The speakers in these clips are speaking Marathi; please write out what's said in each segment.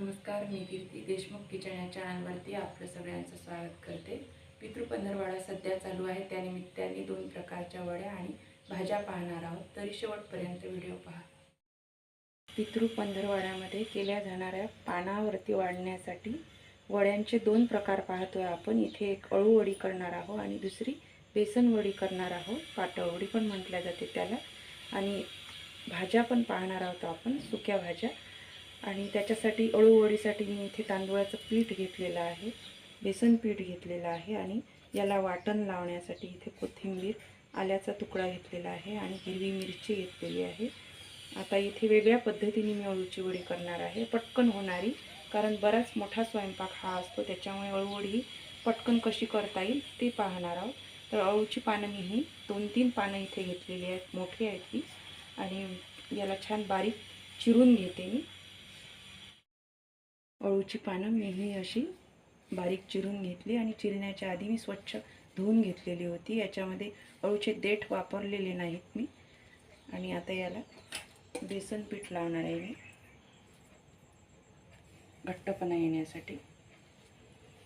नमस्कार मी कीर्ती देशमुख किचन या चॅनलवरती आपलं सगळ्यांचं स्वागत करते. पितृपंधरवाडा सध्या चालू आहे. त्यानिमित्ताने दोन प्रकारच्या वड्या आणि भाज्या पाहणार आहोत. तरी शेवटपर्यंत व्हिडिओ पहा. पितृपंधरवाड्यामध्ये केल्या जाणाऱ्या पानावरती वाढण्यासाठी वड्यांचे दोन प्रकार पाहतोय आपण. इथे एक अळूवडी करणार आहोत आणि दुसरी बेसनवडी करणार आहोत. पाटवडी पण म्हटल्या जाते त्याला. आणि भाज्या पण पाहणार आहोत आपण. सुक्या भाज्या. आणि त्याच्यासाठी अळूवडीसाठी मी इथे तांदूळाचं पीठ घेतलेलं आहे बेसन पीठ घेतलेलं आहे आणि याला वाटण लावण्यासाठी इथे कोथिंबीर आल्याचा तुकडा घेतलेला आहे आणि हिरवी मिरची घेतलेली आहे. आता इथे वेगळ्या पद्धतीने मी अळूची वडी करणार आहे. पटकन होणारी कारण बराच मोठा स्वयंपाक हा असतो त्याच्यामुळे अळूवडी ही पटकन कशी करता येईल ते पाहणार आहोत. तर अळूची पानं मी ही दोन तीन पानं इथे घेतलेली आहेत मोठी आहेत ती आणि याला छान बारीक चिरून घेते मी. अळूची पानं मी ही अशी बारीक चिरून घेतली आणि चिरण्याच्या आधी मी स्वच्छ धुवून घेतलेली होती. याच्यामध्ये अळूचे देठ वापरलेले नाहीत मी. आणि आता याला बेसन पीठ लावणार आहे मी. घट्टपणा येण्यासाठी.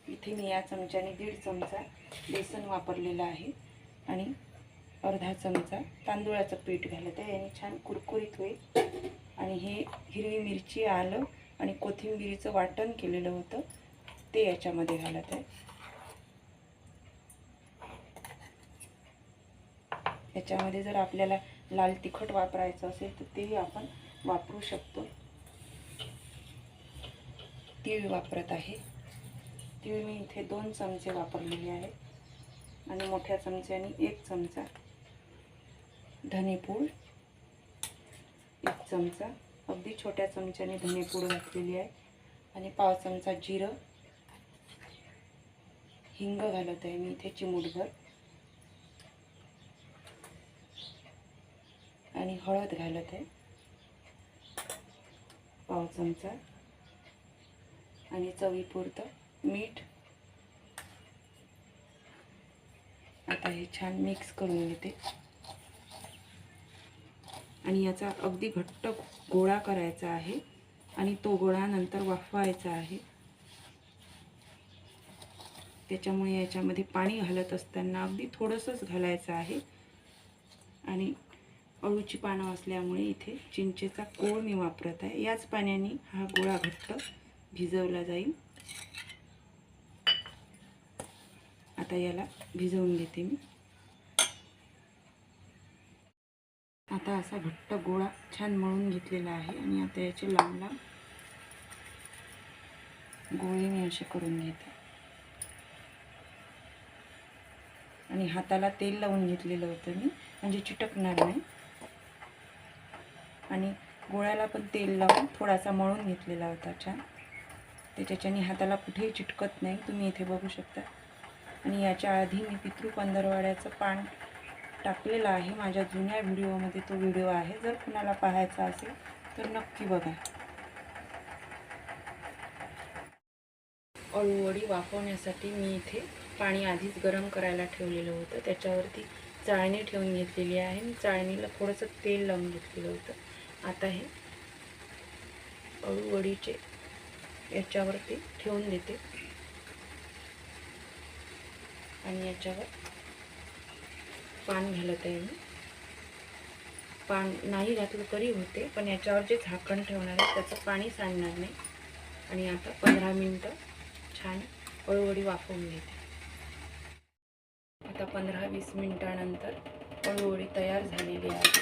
इथे मी या चमच्याने दीड चमचा बेसन वापरलेला आहे. आणि अर्धा चमचा तांदूळाचं पीठ घालत आहे. याने छान कुरकुरीत होईल. आणि हे हिरवी मिरची आलं आणि कोथिंबिरीचं वाटण केलेलं होतं ते याच्यामध्ये घालत आहे. याच्यामध्ये जर आपल्याला लाल तिखट वापरायचं असेल तर तेही आपण वापरू शकतो. तीळ वापरत आहे. तीळ मी इथे दोन चमचे वापरलेले आहेत आणि मोठ्या चमच्याने एक चमचा धनेपूड एक चमचा अगदी छोट्या चमच्याने धनेपूड घातलेली आहे. आणि पाव चमचा जिरं. हिंग घालत आहे मी इथे चिमूटभर. आणि हळद घालत आहे. पाव चमचा. आणि चवीपुरतं मीठ. आता हे छान मिक्स करून घेते. आणि याचा अगदी घट्ट गोळा करायचा आहे आणि तो गोळा नंतर वाफवायचा आहे. त्याच्यामुळे याच्यामध्ये पाणी घालत असताना अगदी थोडंसंच घालायचं आहे. आणि अळूची पानं असल्यामुळे इथे चिंचेचा कोळ मी वापरत आहे. याच पाण्याने हा गोळा घट्ट भिजवला जाईल. आता याला भिजवून घेते मी. आता असा घट्ट गोळा छान मळून घेतलेला आहे आणि आता याचे लांब लांब गोळे मी असे करून घेते. आणि हाताला तेल लावून घेतलेलं होतं मी म्हणजे चिटकणार नाही. आणि गोळ्याला पण तेल लावून थोडासा मळून घेतलेला होता छान. त्याच्याच्याने हाताला कुठेही चिटकत नाही तुम्ही इथे बघू शकता. आणि याच्या आधी मी पितृ पंधरवाड्याचं पान टाकलेला आहे माझ्या जुन्या व्हिडिओमध्ये तो व्हिडिओ आहे. जर कुणाला पाहायचा असेल तर नक्की बघा. अळूवडी वाफवण्यासाठी मी इथे पाणी आधीच गरम करायला ठेवलेलं होतं. त्याच्यावरती चाळणी ठेवून घेतलेली आहे. मी चाळणीला थोडंसं तेल लावून घेतलेलं होतं. आता हे अळूवडीचे याच्यावरती ठेवून देते. आणि याच्यावर पान घालत आहे मी. पान नाही घातलं तरी होते पण याच्यावर जे झाकण ठेवणार आहे त्याचं पाणी सांडणार नाही. आणि आता पंधरा मिनटं छान अळूवडी वाफवून घेते. आता पंधरा वीस मिनटानंतर अळूवडी तयार झालेली आहे.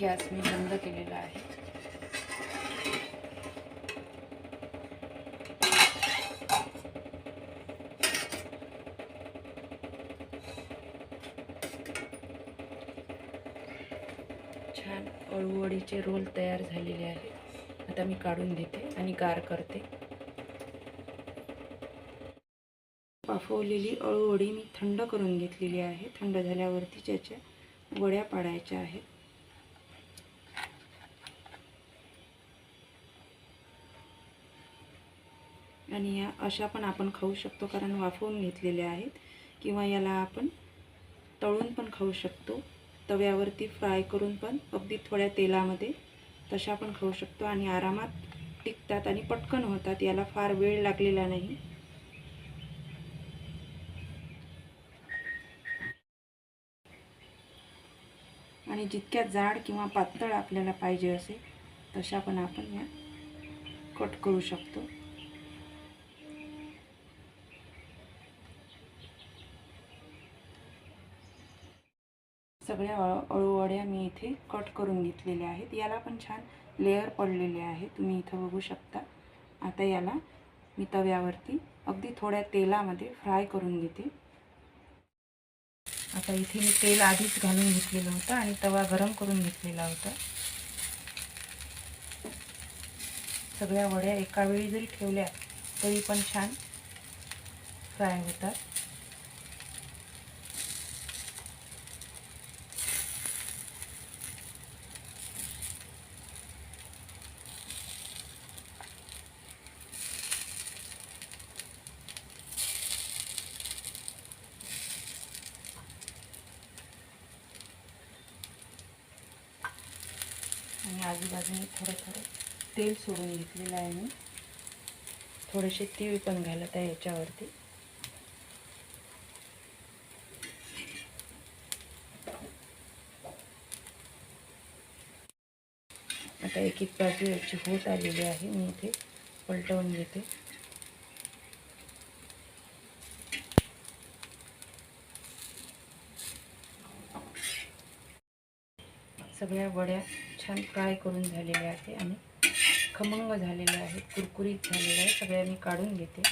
गॅस मी बंद केलेला आहे. अळूवडीचे रोल तयार झालेले आहेत. आता मी काढून घेते आणि गार करते. वाफवलेली अळूवडी मी थंड करून घेतलेली आहे. थंड झाल्यावरती त्याच्या वड्या पाडायच्या आहेत. आणि या अशा पण आपण खाऊ शकतो कारण वाफवून घेतलेल्या आहेत. किंवा याला आपण तळून पण खाऊ शकतो. तव्यावरती फ्राय करून पण अगदी थोड्या तेलामध्ये तशा पण खाऊ शकतो आणि आरामात टिकतात आणि पटकन होतात याला फार वेळ लागलेला नाही. आणि जितक्या जाड किंवा पातळ आपल्याला पाहिजे असेल तशा पण आपण या कट करू शकतो. सगळ्या अळ अळूवड्या मी इथे कट करून घेतलेल्या आहेत. याला पण छान लेअर पडलेले आहे तुम्ही इथं बघू शकता. आता याला मी तव्यावरती अगदी थोड्या तेलामध्ये फ्राय करून घेते. आता इथे मी तेल आधीच घालून घेतलेलं होतं आणि तवा गरम करून घेतलेला होता. सगळ्या वड्या एका वेळी जरी ठेवल्या तरी पण छान फ्राय होतात. आणि आजूबाजूने थोडं थोडं तेल सोडून घेतलेलं आहे मी. थोडेसे तीळ पण घालत आहे याच्यावरती. आता एक एक बाजू याची होत आलेली आहे. मी इथे पलटवून घेते. सगळ्या वड्या छान फ्राय करून झालेल्या आहे आणि खमंग झालेल्या आहेत कुरकुरीत झालेल्या आहे. सगळ्या मी काढून घेते.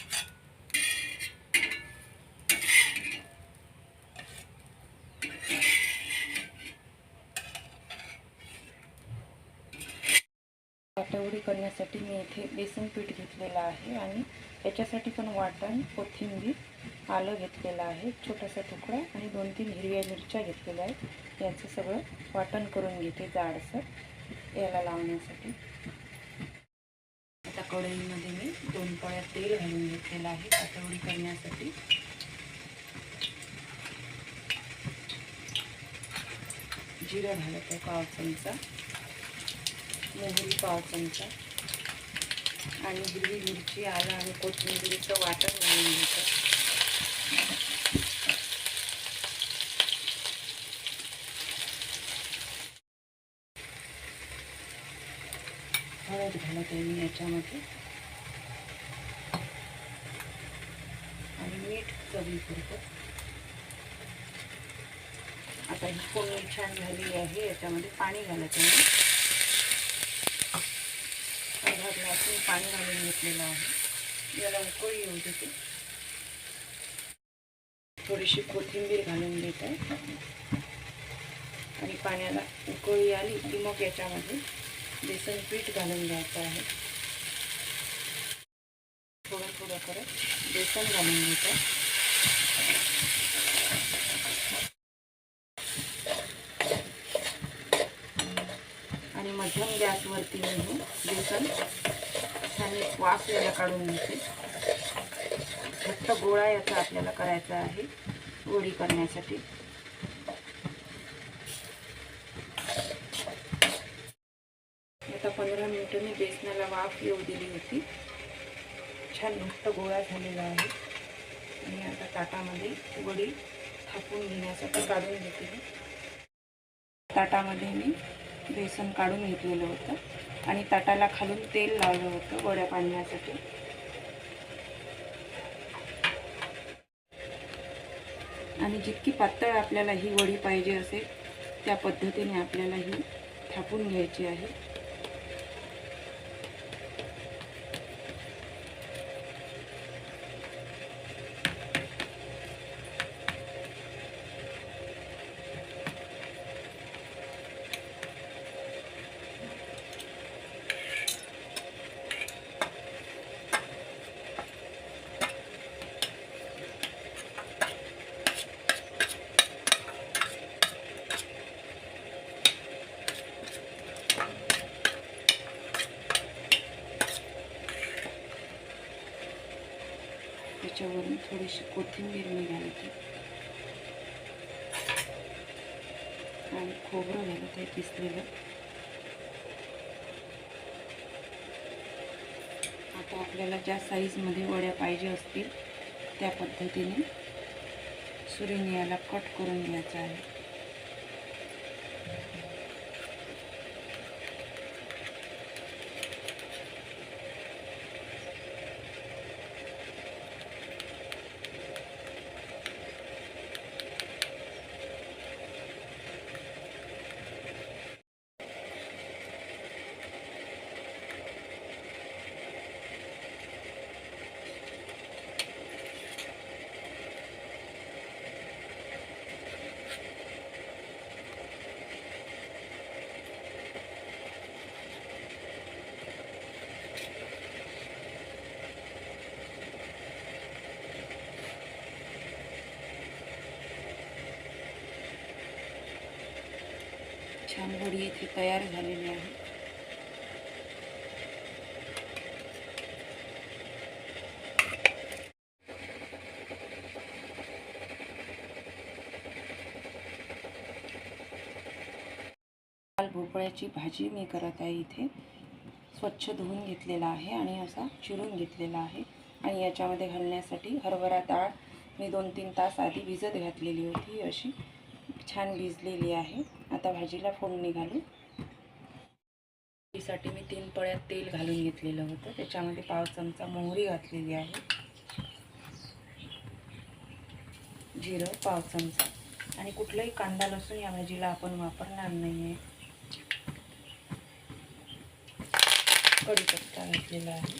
पाटवडी करण्यासाठी मी इथे बेसन पीठ घेतलेलं आहे आणि याच्यासाठी पण वाटण कोथिंबीर आलं घेतलेलं आहे छोटासा तुकडा आणि दोन तीन हिरव्या मिरच्या घेतलेल्या आहेत. याचं सगळं वाटण करून घेते जाडसर याला लावण्यासाठी. आता कढईमध्ये मी दोन पळ्या तेल घालून घेतलेलं आहे पातवडी करण्यासाठी. जिरं घालत आहे पाव चमचा मोहरी पाव चमचा. आणि हिरवी मिरची आलं आणि कोथिंबिरीचं वाटण घालून घ्यायचं. हळद घालत आहे मी याच्यामध्ये. आणि मीठ करतो आता ही कोणी छान झाली आहे याच्यामध्ये पाणी घालत आहे मी अर्धा ग्लास मी पाणी घालून घेतलेलं आहे. याला उकळी येऊ देते. थोडीशी कोथिंबीर घालून देत आहे आणि पाण्याला उकळी आली की मग याच्यामध्ये बेसन पीठ घालून घ्यायचं आहे. थोडं थोडं करत बेसन घालून घेतं आणि मध्यम गॅसवरती मी हे बेसन छान एक वाफ याला काढून घेते. फक्त गोळा याचा आपल्याला करायचा आहे गोळी करण्यासाठी. आता पंधरा मिनटं मी बेसनाला वाफ येऊ दिली होती. छान घट्ट गोळा झालेला आहे. आणि आता ताटामध्ये वडी थापून घेण्यासाठी काढून घेते ताटामध्ये मी बेसन काढून घेतलेलं होतं आणि ताटाला खालून तेल लावलं होतं वड्या पाडण्यासाठी आणि जितकी पातळ आपल्याला ही वडी पाहिजे असेल त्या पद्धतीने आपल्याला ही थापून घ्यायची आहे. त्याच्यावरून थोडीशी कोथिंबीर मी घालते आणि खोबरं घालत आहे किसलेलं. आता आपल्याला ज्या साईजमध्ये वड्या पाहिजे असतील त्या पद्धतीने सुरीने याला कट करून घ्यायचा आहे. छान वडी इथे तयार झालेली आहे. लाल भोपळ्याची भाजी मी करत आहे इथे. स्वच्छ धुवून घेतलेला आहे आणि असा चिरून घेतलेला आहे. आणि याच्यामध्ये घालण्यासाठी हरभरा डाळ. मी दोन तीन तास आधी भिजत घातलेली होती अशी. छान भिजलेली आहे. आता भाजीला फोडणी घालू भाजीसाठी मी तीन पळ्यात तेल घालून घेतलेलं होतं. त्याच्यामध्ये पाव चमचा मोहरी घातलेली आहे. जिरं पाव चमचा. आणि कुठलाही कांदा लसूण या भाजीला आपण वापरणार नाही आहे कढीपत्ता घातलेला आहे.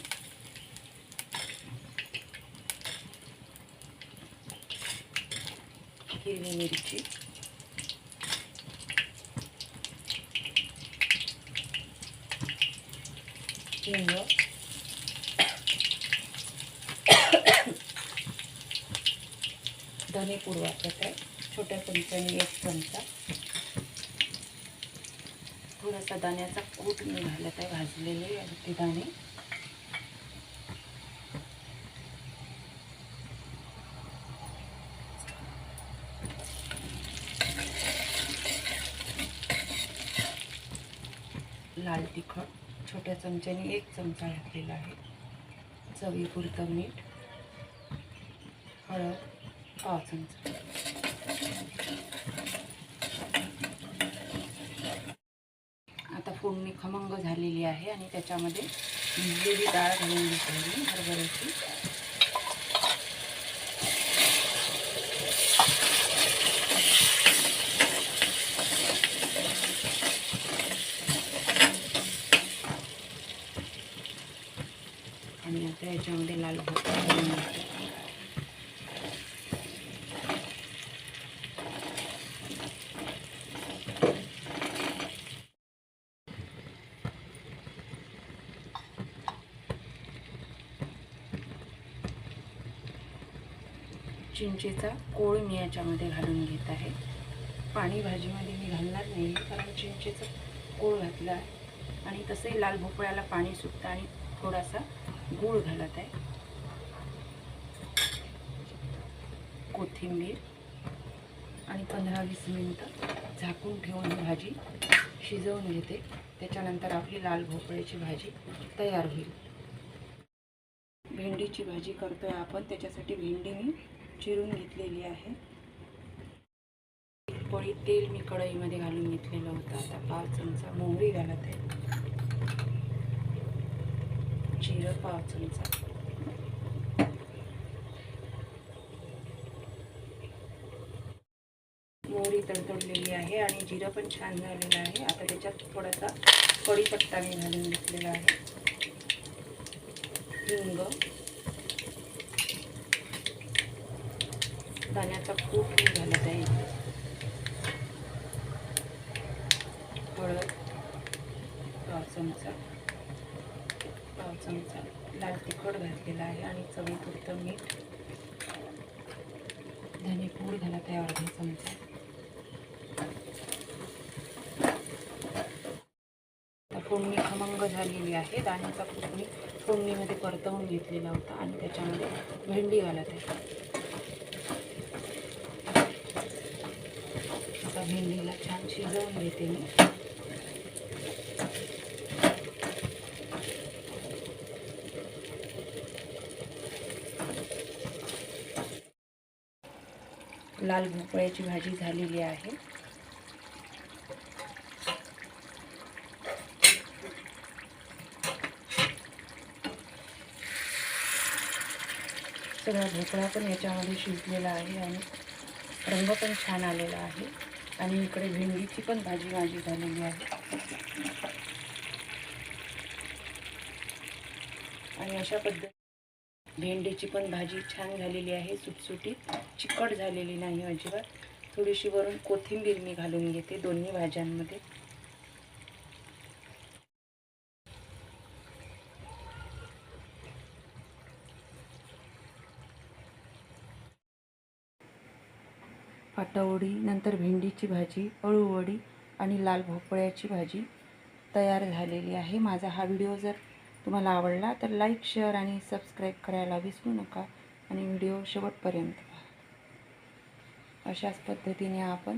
हिरवी मिरची. हिंग धनेपूड वापरत आहे छोट्या चमच्याने एक चमचा. थोडासा दाण्याचा कूट मी घालत आहे भाजलेले ते दाणे. लाल तिखट. छोट्या चमच्याने एक चमचा घातलेला आहे. चवीपुरतं मीठ हळद पाव चमचा. आता फोडणी खमंग झालेली आहे आणि त्याच्यामध्ये भिजलेली डाळ घालून घेतली हरभऱ्याची आणि आता याच्यामध्ये लाल भोपळा घालून घेतो चिंचेचा कोळ मी याच्यामध्ये घालून घेत आहे. पाणी भाजीमध्ये मी घालणार नाही कारण चिंचेचा कोळ घातला आहे. आणि तसंही लाल भोपळ्याला पाणी सुटतं आणि थोडासा गूळ घालत आहे. कोथिंबीर आणि पंधरा वीस मिनटं झाकून ठेवून ही भाजी शिजवून घेते. त्याच्यानंतर आपली लाल भोपळ्याची भाजी तयार होईल. भेंडीची भाजी करतोय आपण. त्याच्यासाठी भेंडी मी चिरून घेतलेली आहे. एक पळी तेल मी कढईमध्ये घालून घेतलेलं होतं. आता पाव चमचा मोहरी घालत आहे. जिरं पाव चमचा. मोहरी तडतडलेली आहे आणि जिरं पण छान झालेलं आहे. आता त्याच्यात थोडासा कढीपत्ता मी घालून घेतलेला आहे. हिंग. दाण्याचा खूप हे घालत आहे हळद पाव चमचा. पाव चमचा. लाल तिखट घातलेला आहे आणि चवीपुरतं मीठ. धने पूर घालत आहे अर्धा चमचा. फोडणी खमंग झालेली आहे. दाण्याचा फोडणी मी फोडणीमध्ये परतवून घेतलेला होता आणि त्याच्यामध्ये भेंडी घालत आहे भेंडीला छान शिजवून घेते मी. लाल भोपळ्याची भाजी झालेली आहे. सगळा भोपळा पण याच्यामध्ये शिजलेला आहे आणि रंग पण छान आलेला आहे. आणि इकडे भेंडीची पण भाजी माझी झालेली आहे. आणि अशा पद्धती भेंडीची पण भाजी छान झालेली आहे सुटसुटीत. चिकट झालेली नाही अजिबात. थोडीशी वरून कोथिंबीर मी घालून घेते दोन्ही भाज्यांमध्ये. पाटवडी नंतर भेंडीची भाजी अळूवडी आणि लाल भोपळ्याची भाजी तयार झालेली आहे. माझा हा व्हिडिओ जर तुम्हाला आवडला तर लाईक शेअर आणि सबस्क्राईब करायला विसरू नका आणि व्हिडिओ शेवटपर्यंत पहा. अशाच पद्धतीने आपण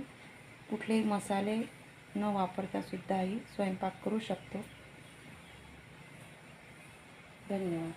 कुठलेही मसाले न वापरता सुद्धाही स्वयंपाक करू शकतो. धन्यवाद.